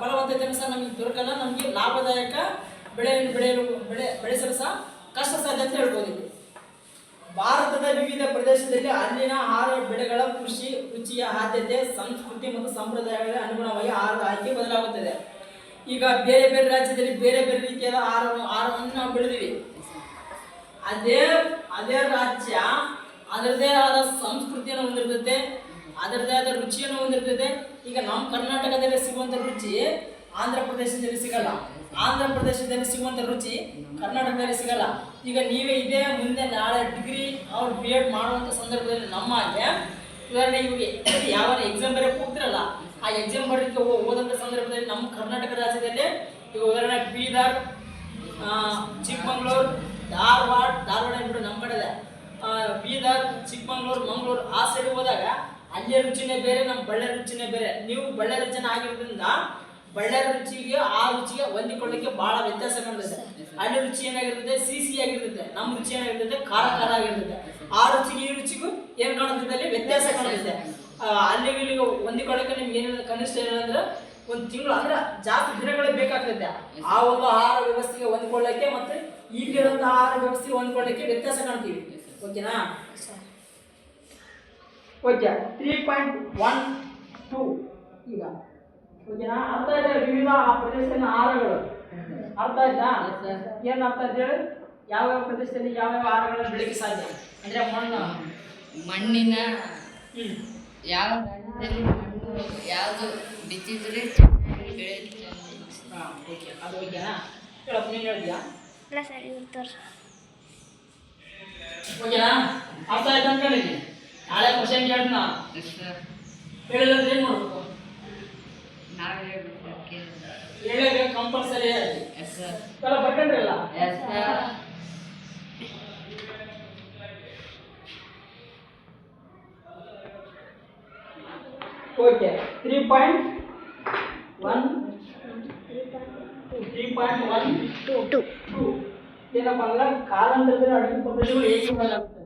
ಫಲವತ್ತತೆಯನ್ನು ಸಹ ನಮಗೆ ದೊರಕಲ್ಲ, ನಮಗೆ ಲಾಭದಾಯಕ ಬೆಳೆಯನ್ನು ಬೆಳೆಯಲು, ಬೆಳೆ, ಬೆಳೆಸಲು ಸಹ ಕಷ್ಟ ಸಾಧ್ಯ ಅಂತ ಹೇಳ್ಬೋದು ಭಾರತದ ವಿವಿಧ ಪ್ರದೇಶದಲ್ಲಿ ಅಲ್ಲಿನ ಆಹಾರ ಬೆಳೆಗಳ ಕೃಷಿ, ರುಚಿಯ ಆದ್ಯತೆ, ಸಂಸ್ಕೃತಿ ಮತ್ತು ಸಂಪ್ರದಾಯಗಳ ಅನುಗುಣವಾಗಿ ಆಹಾರದ ಆಯ್ಕೆ ಬದಲಾಗುತ್ತದೆ. ಈಗ ಬೇರೆ ಬೇರೆ ರಾಜ್ಯದಲ್ಲಿ ಬೇರೆ ಬೇರೆ ರೀತಿಯಾದ ಆಹಾರ ಆಹಾರವನ್ನು ನಾವು ಬೆಳೆದಿವಿ. ಅದೇ ಅದೇ ರಾಜ್ಯ ಅದರದೇ ಆದ ಸಂಸ್ಕೃತಿಯನ್ನು ಹೊಂದಿರ್ತದೆ ಅದರದೇ ಆದ ರುಚಿಯನ್ನು ಹೊಂದಿರ್ತದೆ ಈಗ ನಮ್ಮ ಕರ್ನಾಟಕದಲ್ಲಿ ಸಿಗುವಂಥ ರುಚಿ ಆಂಧ್ರ ಪ್ರದೇಶದಲ್ಲಿ ಸಿಗಲ್ಲ. ಆಂಧ್ರ ಪ್ರದೇಶದಲ್ಲಿ ಸಿಗುವಂಥ ರುಚಿ ಕರ್ನಾಟಕದಲ್ಲಿ ಸಿಗಲ್ಲ. ಈಗ ನೀವೇ ಇದೇ ಮುಂದೆ ನಾಳೆ ಡಿಗ್ರಿ ಅವ್ರು ಬಿ ಎಡ್ ಮಾಡುವಂಥ ಸಂದರ್ಭದಲ್ಲಿ ನಮ್ಮ ಹಾಗೆ ಉದಾಹರಣೆ ಇವಾಗ ಯಾವ ಎಕ್ಸಾಮ್ ಬೇರೆ ಹೋಗ್ತಿರಲ್ಲ ಆ ಎಕ್ಸಾಮ್ ಬರೋಕ್ಕೆ ಹೋದಂಥ ಸಂದರ್ಭದಲ್ಲಿ ನಮ್ಮ ಕರ್ನಾಟಕ ರಾಜ್ಯದಲ್ಲಿ ಈಗ ಉದಾಹರಣೆ ಬೀದರ್ ಚಿಕ್ಕಮಂಗ್ಳೂರು ಧಾರವಾಡ ಧಾರವಾಡ ಅಂದ್ಬಿಟ್ಟು ನಮ್ಮ ಕಡೆ. ಬೀದರ್ ಚಿಕ್ಕಮಂಗ್ಳೂರು ಮಂಗಳೂರು ಆ ಸೈಡ್ ಹೋದಾಗ ಅಲ್ಲಿಯ ರುಚಿನೇ ಬೇರೆ ನಮ್ಮ ಬಳ್ಳಾರಿ ರುಚಿನೇ ಬೇರೆ. ನೀವು ಬಳ್ಳಾರಿ ಜನ ಆಗಿರೋದ್ರಿಂದ ಬಳ್ಳಾರಿ ರುಚಿಗೆ ಆ ರುಚಿಗೆ ಹೊಂದಿಕೊಳ್ಳಿಕ್ಕೆ ಬಹಳ ವ್ಯತ್ಯಾಸ ಕಾಣುತ್ತೆ ಅಲ್ಲಿ ರುಚಿ ಏನಾಗಿರುತ್ತೆ ಸಿ ಸಿ ಆಗಿರ್ತದೆ. ನಮ್ಮ ರುಚಿ ಏನಾಗಿರುತ್ತೆ ಖಾರ ಖಾರ ಆಗಿರುತ್ತೆ ಆ ರುಚಿಗೆ ಈ ರುಚಿಗೂ ಏನ್ ಕಾಣುತ್ತಿದ್ದಲ್ಲಿ ವ್ಯತ್ಯಾಸ ಕಾಣ್ತದೆ. ಆ, ಅಲ್ಲಿಗೆ ಇಲ್ಲಿಗೆ ಹೊಂದಿಕೊಳ್ಳಕ್ಕೆ ನಿಮ್ಗೆ ಏನಿಲ್ಲ ಕನಿಷ್ಠ ಏನಂದ್ರೆ ಒಂದು ತಿಂಗಳು ಅಂದ್ರೆ ಜಾಸ್ತಿ ದಿನಗಳೇ ಬೇಕಾಗ್ತದೆ ಆ ಒಂದು ಆಹಾರ ವ್ಯವಸ್ಥೆಗೆ ಹೊಂದ್ಕೊಳ್ಳಕ್ಕೆ ಮತ್ತೆ ಈಗಿರೋಂಥ ಆಹಾರ ವ್ಯವಸ್ಥೆಗೆ ಹೊಂದ್ಕೊಳ್ಳಕ್ಕೆ ವ್ಯತ್ಯಾಸ ಕಾಣ್ತೀವಿ. ಓಕೆನಾ okay three point one two ಈಗ ಓಕೆನಾ ಅರ್ಥ ಇದೆ ವಿವಿಧ ಪ್ರದೇಶದ ಆಹಾರಗಳು. ಅರ್ಥ ಆಯ್ತಾ? ಏನು ಅರ್ಥ ಆಯ್ತು ಹೇಳಿ? ಯಾವ್ಯಾವ ಪ್ರದೇಶದಲ್ಲಿ ಯಾವ್ಯಾವ ಆಹಾರಗಳನ್ನು ಬೆಳಿಗ್ಗೆ ಸಾಧ್ಯ? ಅಂದ್ರೆ ಮಣ್ಣು. ಮಣ್ಣಿನ ಯಾವ ಯಾವುದು ಬಿತ್ತಿದ್ರೆ ಚೆನ್ನಾಗಿ ಬೆಳೆಯುತ್ತೆ ಹಾ ಓಕೆ ಅದು ಓಕೆನಾ ಹೇಳಪ್ಪ ನೀನು ಹೇಳ್ತೀಯಾ ಇಲ್ಲ ಸರ್ ಇವ್ರು ತೋರ್ಸಿ ಓಕೆನಾ? ಅರ್ಥ ಆಯ್ತು ಅನ್ಕೊಂಡಿದ್ದೀನಿ ನಾಳೆ ಕ್ವಶನ್ ಕೇಳ್ತೀನಿ ಎಸ್ ಸರ್. ಹೇಳಿದ್ರೆ ಏನು ಮಾಡ್ಬೇಕು? ನಾವೇ ಹೇಳ್ಬೇಕು ಹೇಳಬೇಕು compulsory yes sir. ಬರ್ಕೊಂಡ್ರಲ್ಲ? Yes sir. Okay three point one three point one two two ಏನಪ್ಪ ಅಂದ್ರೆ ಕಾಲಾಂತರದಲ್ಲಿ ಅಡುಗೆ ಪದ್ಧತಿಗಳು ಹೇಗೆ ಬದಲಾಗುತ್ತವೆ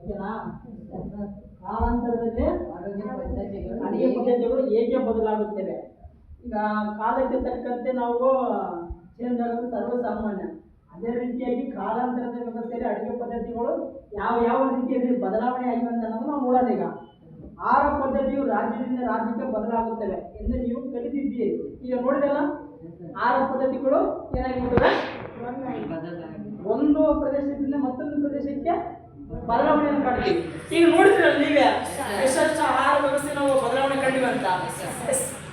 ಓಕೆನಾ ಕಾಲಾಂತರದಲ್ಲಿ ಅಡುಗೆ ಪದ್ಧತಿಗಳು ಅಡಿಗೆ ಪದ್ಧತಿಗಳು ಹೇಗೆ ಬದಲಾಗುತ್ತವೆ? ಈಗ ಕಾಲಕ್ಕೆ ತಕ್ಕಂತೆ ನಾವು ಚೇಂಜ್ ಆಗೋದು ಸರ್ವಸಾಮಾನ್ಯ. ಅದೇ ರೀತಿಯಾಗಿ ಕಾಲಾಂತರದ ವ್ಯವಸ್ಥೆಯಲ್ಲಿ ಅಡುಗೆ ಪದ್ಧತಿಗಳು ಯಾವ ಯಾವ ರೀತಿಯಲ್ಲಿ ಬದಲಾವಣೆ ಆಗಿವೆ ಅಂತ ನಾವು ನೋಡೋದೀಗ ಈಗ. ಆಹಾರ ಪದ್ಧತಿಯು ರಾಜ್ಯದಿಂದ ರಾಜ್ಯಕ್ಕೆ ಬದಲಾಗುತ್ತವೆ ಎಂದು ನೀವು ಕಲಿತಿದ್ದೀರಿ. ಈಗ ನೋಡಿದಲ್ಲ ಆಹಾರ ಪದ್ಧತಿಗಳು ಏನಾಗಿರ್ತವೆ? ಒಂದು ಪ್ರದೇಶದಿಂದ ಮತ್ತೊಂದು ಪ್ರದೇಶಕ್ಕೆ ಬದಲಾವಣೆಯನ್ನು ಕಂಡಿ ಈಗ ನೋಡ್ತೀರಲ್ಲ ನೀವೇ ಎಷ್ಟೆಷ್ಟು ಆಹಾರ ವ್ಯವಸ್ಥೆ ನಾವು ಬದಲಾವಣೆ ಕಂಡಿವಿ ಅಂತ.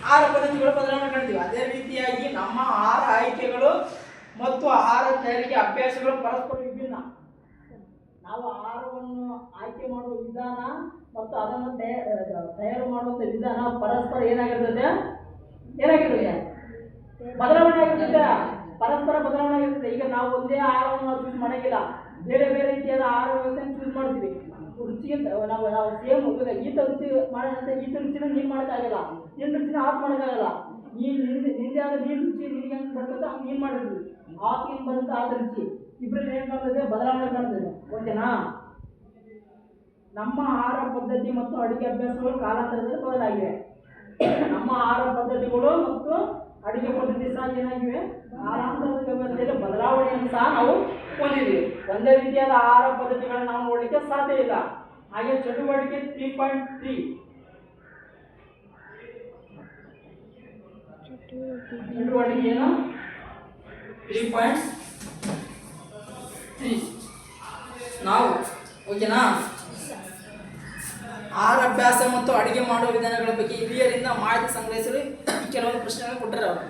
ಆಹಾರ ಪದ್ಧತಿಗಳು ಬದಲಾವಣೆ ಕಂಡಿವಿ. ಅದೇ ರೀತಿಯಾಗಿ ನಮ್ಮ ಆಹಾರ ಆಯ್ಕೆಗಳು ಮತ್ತು ಆಹಾರ ತಯಾರಿಕೆ ಅಭ್ಯಾಸಗಳು ಪರಸ್ಪರ ವಿಭಿನ್ನ. ನಾವು ಆಹಾರವನ್ನು ಆಯ್ಕೆ ಮಾಡುವ ವಿಧಾನ ಮತ್ತು ಅದನ್ನು ತಯಾರು ಮಾಡುವಂಥ ವಿಧಾನ ಪರಸ್ಪರ ಏನಾಗಿರ್ತದೆ? ಏನಾಗಿರ್ತದೆ? ಬದಲಾವಣೆ ಆಗಿರ್ತದೆ. ಪರಸ್ಪರ ಬದಲಾವಣೆ ಆಗಿರ್ತದೆ. ಈಗ ನಾವು ಒಂದೇ ಆಹಾರವನ್ನು ಚೂಸ್ ಮಾಡೋಂಗಿಲ್ಲ. ಬೇರೆ ಬೇರೆ ರೀತಿಯಾದ ಆಹಾರ ವ್ಯವಸ್ಥೆಯನ್ನು ಚೂಸ್ ಮಾಡ್ತೀವಿ. ರುಚಿಗೆ ನಾವು ನಾವು ಸೇಮ್ ಇವಾಗ ಈತ ರುಚಿ ಮಾಡೋಣ ಈತ ರುಚಿನ ನೀನು ಮಾಡೋಕ್ಕಾಗಲ್ಲ. ನಿನ್ನ ರುಚಿನ ಆಫ್ ಮಾಡೋಕ್ಕಾಗಲ್ಲ. ನೀನು ನಿಂದೆ ನಿಂದೆ ಆದ ನೀನು ರುಚಿ ನಿನಗೆ ಹೆಂಗೆ ಬರ್ತದೆ ಹಂಗೆ ನೀನು ಮಾಡಿದ್ವಿ ಆಫ್ ಏನು ಬರುತ್ತೆ ಆದ ರುಚಿ. ಇಬ್ಬರಲ್ಲಿ ಏನು ಮಾಡ್ತದೆ? ಬದಲಾವಣೆ ಕಾಣ್ತದೆ ಓಕೆನಾ ನಮ್ಮ ಆಹಾರ ಪದ್ಧತಿ ಮತ್ತು ಅಡುಗೆ ಅಭ್ಯಾಸಗಳು ಕಾಲಾಂತರದಲ್ಲಿ ಬದಲಾಗಿವೆ. ನಮ್ಮ ಆಹಾರ ಪದ್ಧತಿಗಳು ಮತ್ತು ಅಡುಗೆ ಪದ್ಧತಿ ಸಹ ಏನಾಗಿವೆ ಆರಾಮದ ವ್ಯವಸ್ಥೆಯಲ್ಲಿ ಬದಲಾವಣೆಯನ್ನು ಸಹ ನಾವು ಹೊಂದಿದ್ದೀವಿ. ಒಂದೇ ರೀತಿಯಾದ ಆಹಾರ ಪದ್ಧತಿಗಳನ್ನು ನಾವು ನೋಡಲಿಕ್ಕೆ ಸಾಧ್ಯ ಇಲ್ಲ. ಹಾಗೆ ಚಟುವಟಿಕೆ ತ್ರೀ ಪಾಯಿಂಟ್ ತ್ರೀ ಚಟುವಟಿಕೆ ಏನು? ತ್ರೀ ಪಾಯಿಂಟ್ ತ್ರೀ ನಾವು ಓಕೆನಾ? ಆಹಾರ ಅಭ್ಯಾಸ ಮತ್ತು ಅಡುಗೆ ಮಾಡುವ ವಿಧಾನಗಳ ಬಗ್ಗೆ ಹಿರಿಯರಿಂದ ಮಾಹಿತಿ ಸಂಗ್ರಹಿಸಲು ಕೆಲವೊಂದು ಪ್ರಶ್ನೆಗಳನ್ನು ಕೊಟ್ಟರು ಅವರು.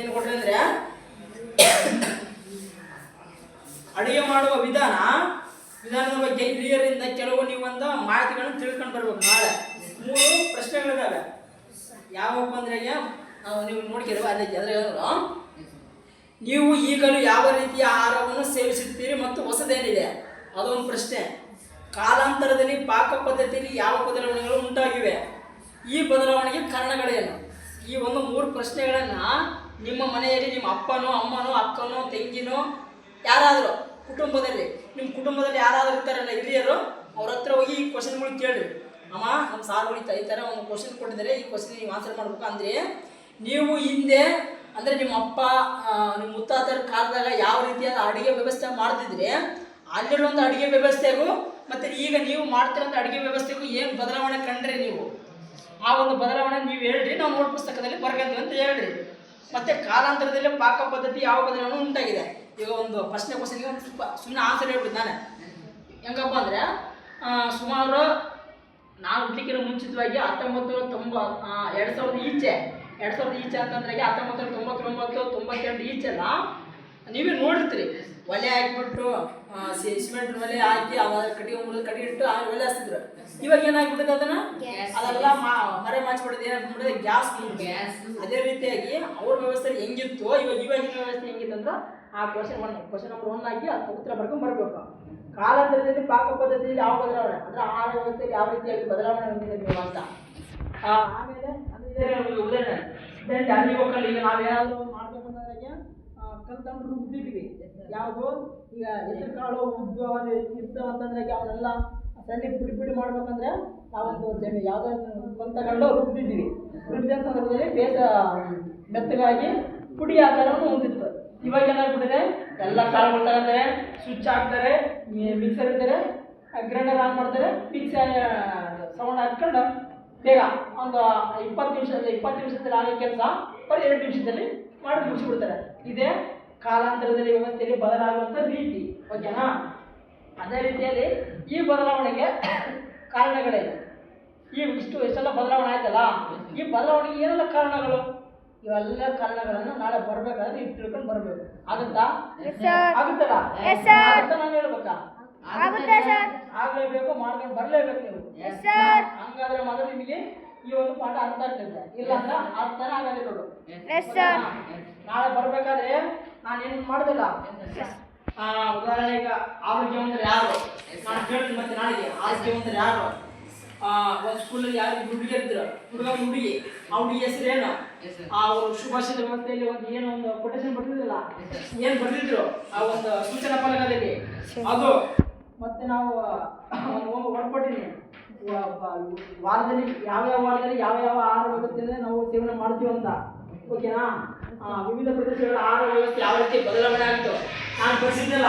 ಏನು ಕೊಟ್ಟರೆ ಅಂದರೆ, ಅಡುಗೆ ಮಾಡುವ ವಿಧಾನ, ವಿಧಾನದ ಬಗ್ಗೆ ಹಿರಿಯರಿಂದ ಕೆಲವು ನೀವೊಂದು ಮಾಹಿತಿಗಳನ್ನು ತಿಳ್ಕೊಂಡು ಬರ್ಬೇಕು ನಾಳೆ. ಮೂರು ಪ್ರಶ್ನೆಗಳಿದ್ದಾವೆ ಯಾವಪ್ಪ ಅಂದ್ರೆ ನಾವು ನೀವು ನೋಡ್ಕಿರುವ ಅದೇ ಅದ್ರ ನೀವು ಈಗಲೂ ಯಾವ ರೀತಿಯ ಆಹಾರವನ್ನು ಸೇವಿಸುತ್ತೀರಿ ಮತ್ತು ಹೊಸದೇನಿದೆ? ಅದೊಂದು ಪ್ರಶ್ನೆ. ಕಾಲಾಂತರದಲ್ಲಿ ಪಾಕ ಪದ್ಧತಿಯಲ್ಲಿ ಯಾವ ಬದಲಾವಣೆಗಳು ಉಂಟಾಗಿವೆ? ಈ ಬದಲಾವಣೆಗೆ ಕಾರಣಗಳೇನು? ಈ ಒಂದು ಮೂರು ಪ್ರಶ್ನೆಗಳನ್ನು ನಿಮ್ಮ ಮನೆಯಲ್ಲಿ ನಿಮ್ಮ ಅಪ್ಪನೋ, ಅಮ್ಮನೋ, ಅಕ್ಕನೋ, ತಂಗಿನೋ ಯಾರಾದರೂ ಕುಟುಂಬದಲ್ಲಿ, ನಿಮ್ಮ ಕುಟುಂಬದಲ್ಲಿ ಯಾರಾದರೂ ಇರ್ತಾರಲ್ಲ ಹಿರಿಯರು, ಅವ್ರ ಹತ್ರ ಹೋಗಿ ಈ ಕ್ವಶನ್ಗಳು ಕೇಳ್ರಿ. ಅಮ್ಮ, ನಮ್ಮ ಸಾರು ಈ ಥರ ಒಂದು ಕ್ವಶನ್ ಕೊಟ್ಟಿದ್ದಾರೆ, ಈ ಕ್ವಶನ್ ನೀವು ಆನ್ಸರ್ ಮಾಡ್ಬೇಕು ಅಂದರೆ ನೀವು ಹಿಂದೆ ಅಂದರೆ ನಿಮ್ಮ ಅಪ್ಪ ನಿಮ್ಮ ಮುತ್ತಾತರ ಕಾಲದಾಗ ಯಾವ ರೀತಿಯಾದ ಅಡುಗೆ ವ್ಯವಸ್ಥೆ ಮಾಡ್ತಿದ್ರೆ ಒಂದು ಅಡುಗೆ ವ್ಯವಸ್ಥೆಗೂ ಮತ್ತು ಈಗ ನೀವು ಮಾಡ್ತಿರೋ ಅಡುಗೆ ವ್ಯವಸ್ಥೆಗೂ ಏನು ಬದಲಾವಣೆ ಕಂಡ್ರಿ ನೀವು? ಆ ಒಂದು ಬದಲಾವಣೆ ನೀವು ಹೇಳ್ರಿ, ನಾವು ನೋಟ್ ಪುಸ್ತಕದಲ್ಲಿ ಬರ್ಗಂತೀವಿ ಅಂತ ಹೇಳ್ರಿ. ಮತ್ತೆ ಕಾಲಾಂತರದಲ್ಲಿ ಪಾಕ ಪದ್ಧತಿ ಯಾವ ಬದಲಾವಣೆ ಉಂಟಾಗಿದೆ? ಈಗ ಒಂದು ಪ್ರಶ್ನೆ ಕ್ವಶನ್ಗೆ ಒಂದು ಸ್ವಲ್ಪ ಸುಮ್ಮನೆ ಆನ್ಸರ್ ಹೇಳ್ಬಿಟ್ಟು ನಾನು. ಹೆಂಗಪ್ಪ ಅಂದರೆ ಸುಮಾರು ನಾನು ಹುಡ್ಲಿಕ್ಕಿಂತ ಮುಂಚಿತವಾಗಿ ಹತ್ತೊಂಬತ್ತು ತೊಂಬ ಎರಡು ಸಾವಿರದ ಈಚೆ, ಎರಡು ಸಾವಿರದ ಈಚೆ ಅಂತಂದ್ರೆ ಹತ್ತೊಂಬತ್ತು ತೊಂಬತ್ತೊಂಬತ್ತು ತೊಂಬತ್ತೆರಡು ಈಚೆಲ್ಲ ನೀವೇ ನೋಡಿರ್ತೀರಿ. ಒಲೆ ಹಾಕ್ಬಿಟ್ಟು ಸಿಮೆಂಟ್ ಒಲೆ ಹಾಕಿ ಅವಾಗ ಕಟ್ಟಿಗೆ ಮುರಿದು ಕಟ್ಟಿಗೆ ಇಟ್ಟು ಆ ಒಲೆ ಹಚ್ತಿದ್ರು. ಇವಾಗ ಏನಾಗ್ಬಿಟ್ಟಿದೆ ಅದನ್ನ? ಅದೆಲ್ಲ ಮರೆ ಮಾಚ್ಬಿಟ್ಟಿದೆ ಏನಾಗ್ಬಿಟ್ಟಿದೆ ಗ್ಯಾಸ್ ಗ್ಯಾಸ್ ಅದೇ ರೀತಿಯಾಗಿ ಅವ್ರ ವ್ಯವಸ್ಥೆ ಹೆಂಗಿತ್ತು? ಇವಾಗ ಇವಾಗಿನ ವ್ಯವಸ್ಥೆ ಹೆಂಗಿತ್ತು ಅಂದ್ರೆ ಆ question one question number one ಆಗಿ ಅದು ಉತ್ತರ ಬರ್ಕೊಂಡು ಬರಬೇಕು. ಕಾಲಾಂತರದಲ್ಲಿ ಪಾಕ ಪದ್ಧತಿಯಲ್ಲಿ ಯಾವ ಬದಲಾವಣೆ? ಅಂದ್ರೆ ಆ ವ್ಯವಸ್ಥೆಯಲ್ಲಿ ಯಾವ ರೀತಿಯಾಗಿ ಬದಲಾವಣೆ ಹೊಂದಿದೆ ನೀವು ಅಂತ. ಆಮೇಲೆ ನಮ್ಗೆ ಉದಾಹರಣೆ. ಈಗ ನಾವೇನಾದರೂ ಮಾಡ್ಬೇಕಂದ್ರೆ ಕಲ್ತಂದ್ರೆ ರುಬ್ಬಿದ್ವಿ ಯಾವುದು? ಈಗ ಹೆಸರು ಕಾಳು ಉದ್ದು ಅವೆಲ್ಲ ಇರ್ತಾವ ಅಂತಂದ್ರೆ ಅವನ್ನೆಲ್ಲ ಸಣ್ಣ ಪುಡಿ ಪುಡಿ ಮಾಡ್ಬೇಕಂದ್ರೆ ನಾವೊಂದು ಜನ ಯಾವುದೋ ತಗೊಂಡು ರುಬ್ಬಿದ್ದೀವಿ ರುಬ್ಬಿದ ಸಂದರ್ಭದಲ್ಲಿ ಬೇಸ ಮೆತ್ತಗಾಗಿ ಪುಡಿ ಆಕಾರವನ್ನು ಹೊಂದಿತ್ತು ಇವಾಗ ಏನಾಗ್ಬಿಟ್ಟಿದೆ ಎಲ್ಲ ಕಾಳುಗಳು ತಗೊಂತಾರೆ ಸ್ವಿಚ್ ಹಾಕ್ತಾರೆ ಮಿಕ್ಸರ್ ಇದ್ದಾರೆ ಗ್ರೈಂಡರ್ ಆನ್ ಮಾಡ್ತಾರೆ ಮಿಕ್ಸ್ ಸೌಂಡ್ ಹಾಕ್ಕೊಂಡು ಬೇಗ ಒಂದು ಇಪ್ಪತ್ತು ನಿಮಿಷದಲ್ಲಿ ಇಪ್ಪತ್ತು ನಿಮಿಷದಲ್ಲಿ ಆಗೋ ಕೆಲಸ ಬರೀ ಎರಡು ನಿಮಿಷದಲ್ಲಿ ಮಾಡಿ ಮುಗಿಸ್ಬಿಡ್ತಾರೆ. ಇದೇ ಕಾಲಾಂತರದಲ್ಲಿ ವ್ಯವಸ್ಥೆಯಲ್ಲಿ ಬದಲಾಗುವಂಥ ರೀತಿ ಓಕೆನಾ ಅದೇ ರೀತಿಯಲ್ಲಿ ಈ ಬದಲಾವಣೆಗೆ ಕಾರಣಗಳೇನು? ಈ ಇಷ್ಟು ಎಷ್ಟೆಲ್ಲ ಬದಲಾವಣೆ ಆಯ್ತಲ್ಲ ಈ ಬದಲಾವಣೆಗೆ ಏನೆಲ್ಲ ಕಾರಣಗಳು? ಇವೆಲ್ಲ ಕಾರಣಗಳನ್ನು ನಾಳೆ ಬರ್ಬೇಕಾದ್ರೆ ನೀವು ತಿಳ್ಕೊಂಡು ಬರಬೇಕು. ಆಗುತ್ತಾ? ಆಗುತ್ತಲ್ಲ? ಅಂತ ನಾನು ಹೇಳ್ಬೇಕಾ? ಆಗ್ಲೇಬೇಕು ಮಾಡ್ಕೊಂಡು ಬರ್ಲೇಬೇಕು ನೀವು. ಹಂಗಾದ್ರೆ ಮಾತ್ರ ನಿಮಗೆ ಈ ಒಂದು ಪಾಠ ಅರ್ಥ ಆಗ್ತದೆ. ಇಲ್ಲ ಅಂದ್ರೆ ಅರ್ಥನೇ ಆಗಲ್ಲ ನೋಡು. ಸರ್ ನಾಳೆ ಬರ್ಬೇಕಾದ್ರೆ ನಾನು ಏನು ಮಾಡೋದಿಲ್ಲ? ಆ, ಉದಾಹರಣೆ ಈಗ ಆರೋಗ್ಯವಂತರು ಯಾರು? ನಾನು ಕೇಳ್ತೀನಿ ಮತ್ತೆ ನಾಳೆಗೆ. ಆರೋಗ್ಯವಂತರು ಯಾರು? ಆ, ಒಂದು ಸ್ಕೂಲಲ್ಲಿ ಯಾರು ಹುಡುಗಿ ಇದ್ರು. ಹುಡುಗ ಹುಡುಗಿ. ಆ ಹುಡುಗಿ ಹೆಸರೇನು ಏನು ಆ ಒಂದು ಶುಭಾಶಯದ ವ್ಯವಸ್ಥೆಯಲ್ಲಿ ಒಂದು ಏನು ಒಂದು ಕೊಟೇಶನ್ ಬರ್ತಿದ್ರಲ್ಲ ಏನು ಬರ್ತಿದ್ರು ಆ ಒಂದು ಸೂಚನಾ ಫಲಕದಲ್ಲಿ. ಅದು ಮತ್ತೆ ನಾವು ಒಂದು ಹೊರಪಟ್ಟಿನಿ ವಾರದಲ್ಲಿ ಯಾವ್ಯಾವ ವಾರದಲ್ಲಿ ಯಾವ ಯಾವ ಆಹಾರ ವ್ಯವಸ್ಥೆಯನ್ನು ನಾವು ಸೇವನೆ ಮಾಡ್ತೀವಿ ಅಂತ. ಓಕೆನಾ ವಿವಿಧ ಪ್ರದೇಶಗಳ ಆಹಾರ ವ್ಯವಸ್ಥೆ ಯಾವ ರೀತಿ ಬದಲಾವಣೆ ಆಗಿತ್ತು ನಾನು ಬರ್ಸಿದ್ದಲ್ಲ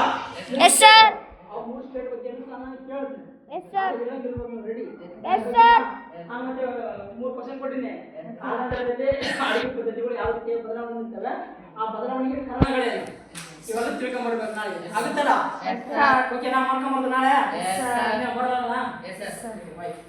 ಎಸ್ ಸರ್ ಮೂರು ಸ್ಟೇಟ್ ಬಗ್ಗೆ ನಾನು ಕೇಳ್ತೀನಿ yes sir ready yes sir ಆಮೇಲೆ ಮತ್ತೆ ಮೂರು ಕ್ವಶನ್ ಕೊಟ್ಟಿನಿ ಕಾಲಾಂತರದಲ್ಲಿ ಅಡುಗೆ ಪದ್ಧತಿಗಳು ಯಾವ ರೀತಿ ಬದಲಾವಣೆ ಇರ್ತವೆ ಆ ಬದಲಾವಣೆಗೆ ಕಾರಣಗಳೇನು ಇವೆಲ್ಲ ತಿಳ್ಕೊಂಬರ್ಬೇಕು ನಾಳೆ ಆಗುತ್ತಲ್ಲ ಓಕೆ ನಾ ಮಾಡ್ಕೊಂಬರ್ದು ನಾಳೆ ಬರೋಲ್ಲ Yes, sir. ಬಾಯ್